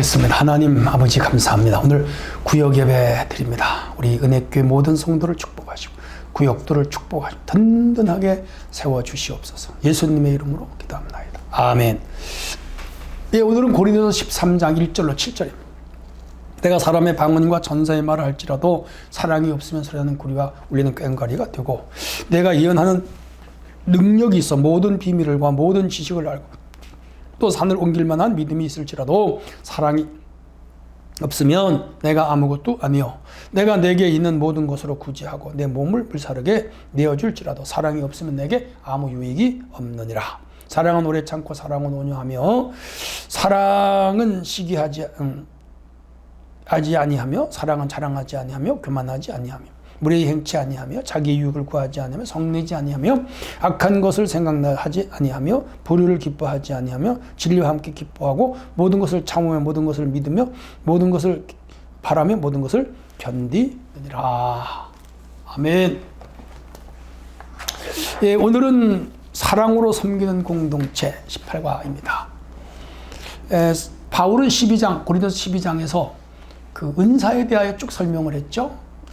기도하겠습니다. 하나님 아버지 감사합니다. 오늘 구역 예배 드립니다. 우리 은혜교회 모든 성도를 축복하시고 구역들을 축복하시고 든든하게 세워 주시옵소서. 예수님의 이름으로 기도합니다. 아멘. 예, 오늘은 고린도서 13장 1절로 7절입니다. 내가 사람의 방언과 전사의 말을 할지라도 사랑이 없으면 소리하는 구리와 울리는 꽹과리가 되고 내가 예언하는 능력이 있어 모든 비밀과 모든 지식을 알고 또 산을 옮길 만한 믿음이 있을지라도 사랑이 없으면 내가 아무것도 아니요. 내가 내게 있는 모든 것으로 구제하고 내 몸을 불사르게 내어줄지라도 사랑이 없으면 내게 아무 유익이 없느니라. 사랑은 오래 참고 사랑은 온유하며 사랑은 시기하지 음, 아니하며 사랑은 자랑하지 아니하며 교만하지 아니하며 무례히 행치 아니하며 자기 유익을 구하지 아니하며 성내지 아니하며 악한 것을 생각하지 아니하며 불의를 기뻐하지 아니하며 진리와 함께 기뻐하고 모든 것을 참으며 모든 것을 믿으며 모든 것을 바라며 모든 것을 견디느니라. 아멘. 예, 오늘은 사랑으로 섬기는 공동체 18과입니다. 에, 바울은 12장, 고린도서 12장에서 그 은사에 대하여 쭉 설명을 했죠.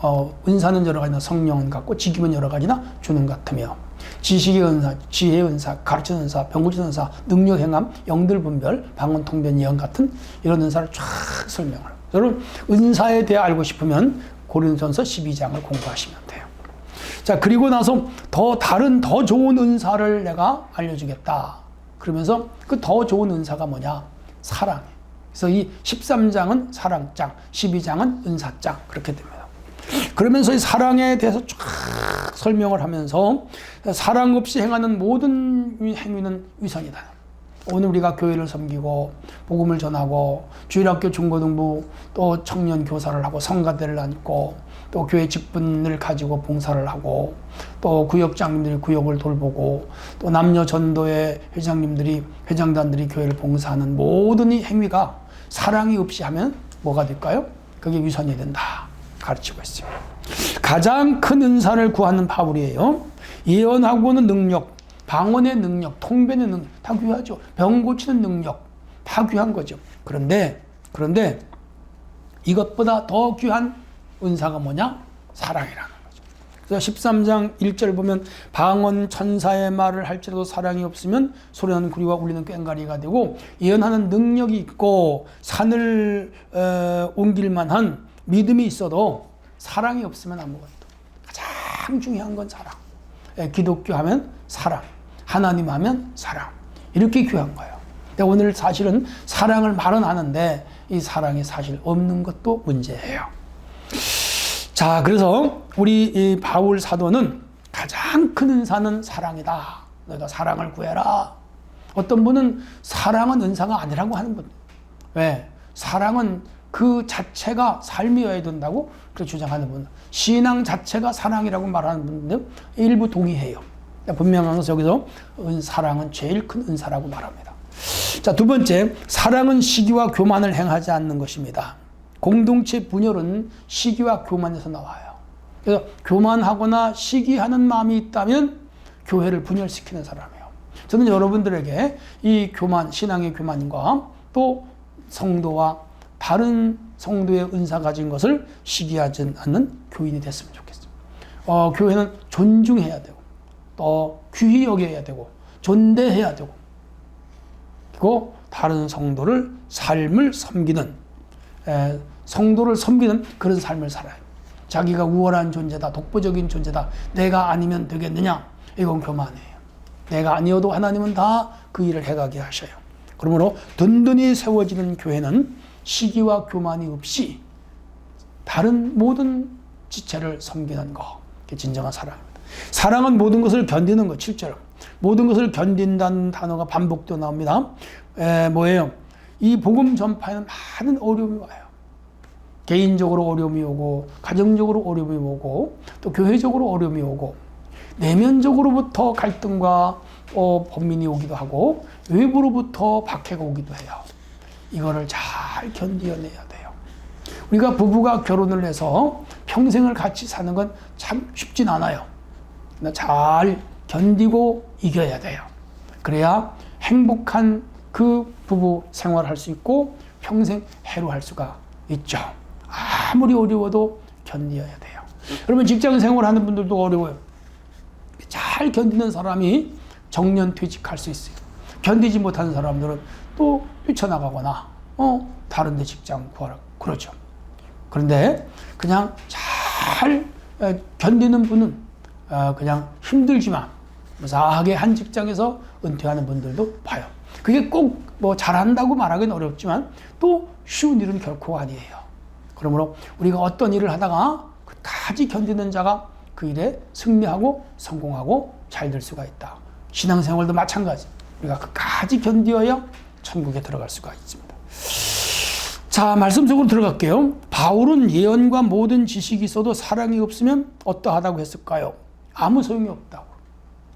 어, 은사는 여러 가지나 성령은 같고 직임은 여러 가지나 주는 같으며 지식의 은사, 지혜의 은사, 가르치는 은사, 병고치는 은사, 능력 행함, 영들 분별, 방언 통변 예언 같은 이런 은사를 쫙 설명을. 여러분 은사에 대해 알고 싶으면 고린도전서 12장을 공부하시면 돼요. 자 그리고 나서 더 다른 더 좋은 은사를 내가 알려주겠다. 그러면서 그 더 좋은 은사가 뭐냐? 사랑. 그래서 이 13장은 사랑장, 12장은 은사장 그렇게 됩니다. 그러면서 이 사랑에 대해서 쫙 설명을 하면서 사랑 없이 행하는 모든 행위는 위선이다. 오늘 우리가 교회를 섬기고 복음을 전하고 주일학교 중고등부 또 청년 교사를 하고 성가대를 안고 또 교회 직분을 가지고 봉사를 하고 또 구역장님들이 구역을 돌보고 또 남녀 전도회 회장님들이 회장단들이 교회를 봉사하는 모든 이 행위가 사랑이 없이 하면 뭐가 될까요? 그게 위선이 된다. 가르치고 있습니다. 가장 큰 은사를 구하는 바울이에요. 예언하고는 능력, 방언의 능력, 통변의 능력 다 귀하죠. 병 고치는 능력 다 귀한 거죠. 그런데 그런데 이것보다 더 귀한 은사가 뭐냐? 사랑이라는 거죠. 그래서 13장 1절 보면 방언 천사의 말을 할지라도 사랑이 없으면 소리나는 구리와 울리는 꽹가리가 되고 예언하는 능력이 있고 산을 어, 옮길 만한 믿음이 있어도 사랑이 없으면 아무것도. 가장 중요한 건 사랑. 예, 기독교 하면 사랑. 하나님 하면 사랑. 이렇게 귀한 거예요. 근데 오늘 사실은 사랑을 말은 하는데 이 사랑이 사실 없는 것도 문제예요. 자, 그래서 우리 이 바울 사도는 가장 큰 은사는 사랑이다. 너희가 사랑을 구해라. 어떤 분은 사랑은 은사가 아니라고 하는 분. 왜? 사랑은 그 자체가 삶이어야 된다고 그렇게 주장하는 분, 신앙 자체가 사랑이라고 말하는 분들 일부 동의해요. 분명한 것은 여기서 사랑은 제일 큰 은사라고 말합니다. 자, 두 번째, 사랑은 시기와 교만을 행하지 않는 것입니다. 공동체 분열은 시기와 교만에서 나와요. 그래서 교만하거나 시기하는 마음이 있다면 교회를 분열시키는 사람이에요. 저는 여러분들에게 이 교만, 신앙의 교만과 또 성도와 다른 성도의 은사 가진 것을 시기하지 않는 교인이 됐으면 좋겠어요. 어, 교회는 존중해야 되고, 또 귀히 여겨야 되고, 존대해야 되고, 그리고 다른 성도를 삶을 섬기는, 에, 성도를 섬기는 그런 삶을 살아요. 자기가 우월한 존재다, 독보적인 존재다, 내가 아니면 되겠느냐? 이건 교만이에요. 내가 아니어도 하나님은 다 그 일을 해가게 하셔요. 그러므로 든든히 세워지는 교회는 시기와 교만이 없이 다른 모든 지체를 섬기는 거. 그게 진정한 사랑입니다. 사랑은 모든 것을 견디는 것, 7절. 모든 것을 견딘다는 단어가 반복되어 나옵니다. 에, 뭐예요? 이 복음 전파에는 많은 어려움이 와요. 개인적으로 어려움이 오고, 가정적으로 어려움이 오고, 또 교회적으로 어려움이 오고, 내면적으로부터 갈등과 어, 범민이 오기도 하고, 외부로부터 박해가 오기도 해요. 이거를 잘 견디어내야 돼요. 우리가 부부가 결혼을 해서 평생을 같이 사는 건 참 쉽진 않아요. 잘 견디고 이겨야 돼요. 그래야 행복한 그 부부 생활할 수 있고 평생 해로할 수가 있죠. 아무리 어려워도 견뎌야 돼요. 여러분 직장 생활하는 분들도 어려워요. 잘 견디는 사람이 정년 퇴직할 수 있어요. 견디지 못하는 사람들은 또 뛰쳐나가거나 어 다른 데 직장 구하라 그러죠. 그런데 그냥 잘 에, 견디는 분은 어, 그냥 힘들지만 무사하게 한 직장에서 은퇴하는 분들도 봐요. 그게 꼭 뭐 잘한다고 말하기는 어렵지만 또 쉬운 일은 결코 아니에요. 그러므로 우리가 어떤 일을 하다가 끝까지 견디는 자가 그 일에 승리하고 성공하고 잘 될 수가 있다. 신앙생활도 마찬가지. 우리가 끝까지 견디어야 천국에 들어갈 수가 있습니다. 자, 말씀 속으로 들어갈게요. 바울은 예언과 모든 지식이 있어도 사랑이 없으면 어떠하다고 했을까요? 아무 소용이 없다고.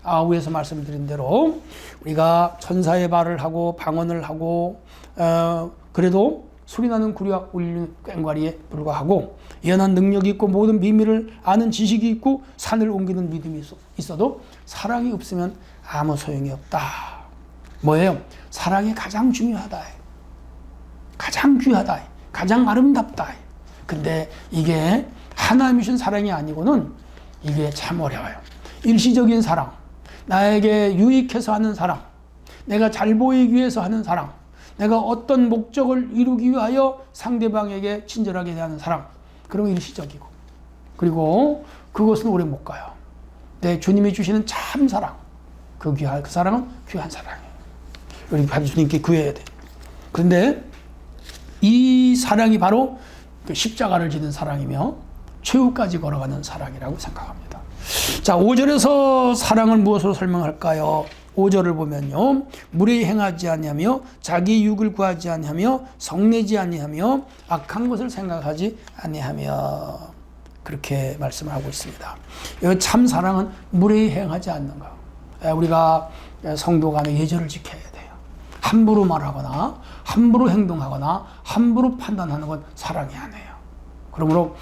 아우에서 말씀드린 대로 우리가 천사의 발을 하고 방언을 하고 어, 그래도 소리나는 구리와 울리는 꽹과리에 불과하고 예언한 능력이 있고 모든 비밀을 아는 지식이 있고 산을 옮기는 믿음이 있어도 사랑이 없으면 아무 소용이 없다. 뭐예요? 사랑이 가장 중요하다. 가장 귀하다. 가장 아름답다. 근데 이게 하나님이 신 사랑이 아니고는 이게 참 어려워요. 일시적인 사랑, 나에게 유익해서 하는 사랑, 내가 잘 보이기 위해서 하는 사랑, 내가 어떤 목적을 이루기 위하여 상대방에게 친절하게 대하는 사랑, 그런 건 일시적이고, 그리고 그것은 오래 못 가요. 내 주님이 주시는 참 사랑, 그 귀한 그 사랑은 귀한 사랑이에요. 우리 주님께 구해야 돼. 그런데 이 사랑이 바로 그 십자가를 지는 사랑이며 최후까지 걸어가는 사랑이라고 생각합니다. 자, 5절에서 사랑을 무엇으로 설명할까요? 5절을 보면요. 무례히 행하지 아니하며 자기 유익을 구하지 아니하며 성내지 아니하며 악한 것을 생각하지 아니하며 그렇게 말씀하고 있습니다. 참 사랑은 무례히 행하지 않는 거. 우리가 성도 간의 예절을 지켜야 돼요. 함부로 말하거나 함부로 행동하거나 함부로 판단하는 건 사랑이 아니에요. 그러므로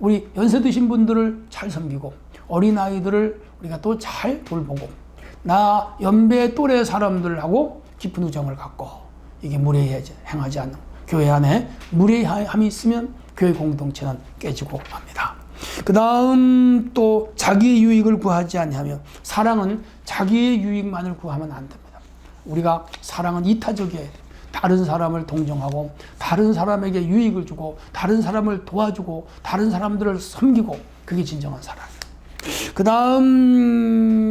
우리 연세 드신 분들을 잘 섬기고 어린 아이들을 우리가 또 잘 돌보고 나 연배 또래 사람들하고 깊은 우정을 갖고 이게 무례히 행하지 않는 교회 안에 무례함이 있으면 교회 공동체는 깨지고 맙니다. 그 다음 또 자기의 유익을 구하지 아니하며 사랑은 자기의 유익만을 구하면 안 됩니다. 우리가 사랑은 이타적이어야. 다른 사람을 동정하고 다른 사람에게 유익을 주고 다른 사람을 도와주고 다른 사람들을 섬기고 그게 진정한 사랑이에요. 그 다음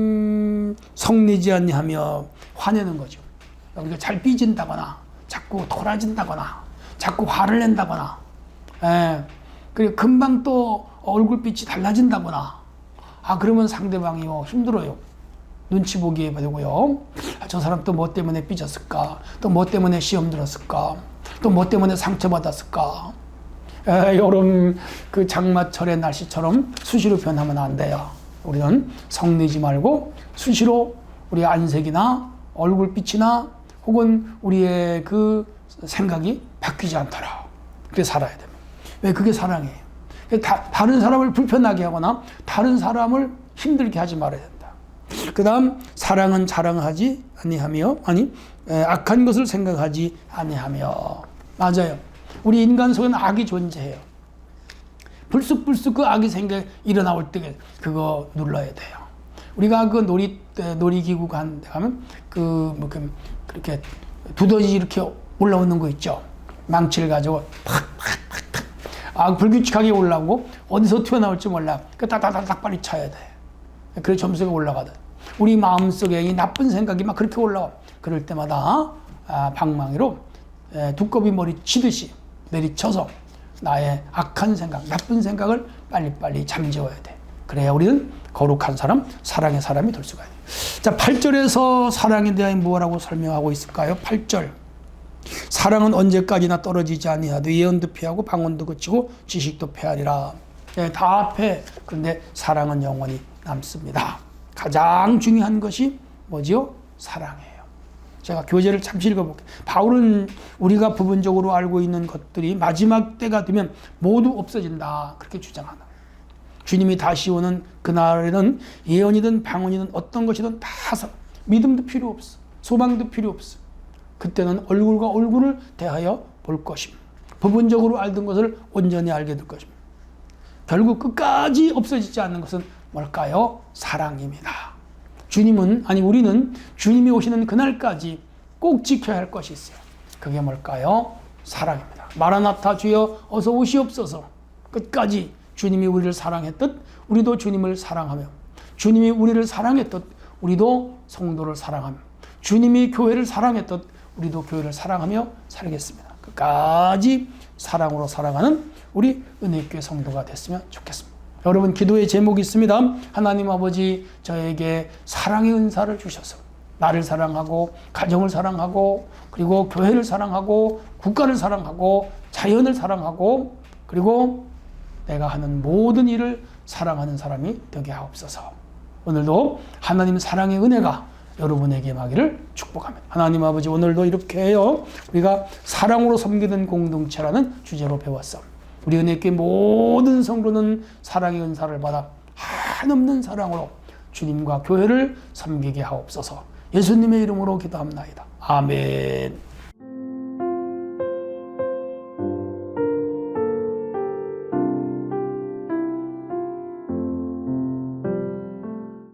성내지 아니하며 화내는 거죠. 우리가 잘 삐진다거나 자꾸 돌아진다거나 자꾸 화를 낸다거나 예. 그리고 금방 또 얼굴빛이 달라진다거나 아 그러면 상대방이 뭐 힘들어요. 눈치 보기에 되고요. 아, 저 사람 또 뭐 때문에 삐졌을까? 또 뭐 때문에 시험 들었을까? 또 뭐 때문에 상처받았을까? 에, 여름 그 장마철의 날씨처럼 수시로 변하면 안 돼요. 우리는 성내지 말고 수시로 우리 안색이나 얼굴빛이나 혹은 우리의 그 생각이 바뀌지 않도록 그렇게 살아야 됩니다. 왜 그게 사랑이에요. 다, 다른 사람을 불편하게 하거나 다른 사람을 힘들게 하지 말아야 된다. 그 다음 사랑은 자랑하지 아니하며 아니 에, 악한 것을 생각하지 아니하며 맞아요. 우리 인간 속에는 악이 존재해요. 불쑥불쑥 그 악이 생겨 일어나올 때 그거 눌러야 돼요. 우리가 그 놀이 놀이기구 간 가면 그뭐 그렇게 두더지 이렇게 올라오는 거 있죠. 망치를 가지고 팍팍팍팍 아 불규칙하게 올라오고 어디서 튀어나올지 몰라. 그 따다다닥 빨리 쳐야 돼. 그래 점수가 올라가다. 우리 마음속에 이 나쁜 생각이 막 그렇게 올라와. 그럴 때마다 아, 방망이로 에, 두꺼비 머리 치듯이 내리쳐서 나의 악한 생각, 나쁜 생각을 빨리빨리 잠재워야 돼. 그래야 우리는 거룩한 사람, 사랑의 사람이 될 수가 있어요. 자, 8절에서 사랑에 대하여 무엇라고 설명하고 있을까요? 8절. 사랑은 언제까지나 떨어지지 아니하도 예언도 피하고 방언도 그치고 지식도 패하리라. 네, 다 패. 그런데 사랑은 영원히 남습니다. 가장 중요한 것이 뭐지요? 사랑이에요. 제가 교재를 잠시 읽어볼게요. 바울은 우리가 부분적으로 알고 있는 것들이 마지막 때가 되면 모두 없어진다. 그렇게 주장하다. 주님이 다시 오는 그날에는 예언이든 방언이든 어떤 것이든 다 믿음도 필요 없어. 소망도 필요 없어. 그때는 얼굴과 얼굴을 대하여 볼 것임. 부분적으로 알던 것을 온전히 알게 될 것입니다. 결국 끝까지 없어지지 않는 것은 뭘까요? 사랑입니다. 주님은, 아니, 우리는 주님이 오시는 그날까지 꼭 지켜야 할 것이 있어요. 그게 뭘까요? 사랑입니다. 마라나타 주여 어서 오시옵소서. 끝까지 주님이 우리를 사랑했듯 우리도 주님을 사랑하며 주님이 우리를 사랑했듯 우리도 성도를 사랑하며 주님이 교회를 사랑했듯 우리도 교회를 사랑하며 살겠습니다. 끝까지 사랑으로 살아가는 우리 은혜교회 성도가 됐으면 좋겠습니다. 여러분 기도의 제목이 있습니다. 하나님 아버지 저에게 사랑의 은사를 주셔서 나를 사랑하고 가정을 사랑하고 그리고 교회를 사랑하고 국가를 사랑하고 자연을 사랑하고 그리고 내가 하는 모든 일을 사랑하는 사람이 되게 하옵소서. 오늘도 하나님 사랑의 은혜가 여러분에게 임하기를 축복합니다. 하나님 아버지 오늘도 이렇게 해요. 우리가 사랑으로 섬기는 공동체라는 주제로 배웠어. 우리 은혜교회 모든 성도는 사랑의 은사를 받아 한없는 사랑으로 주님과 교회를 섬기게 하옵소서. 예수님의 이름으로 기도합나이다. 아멘.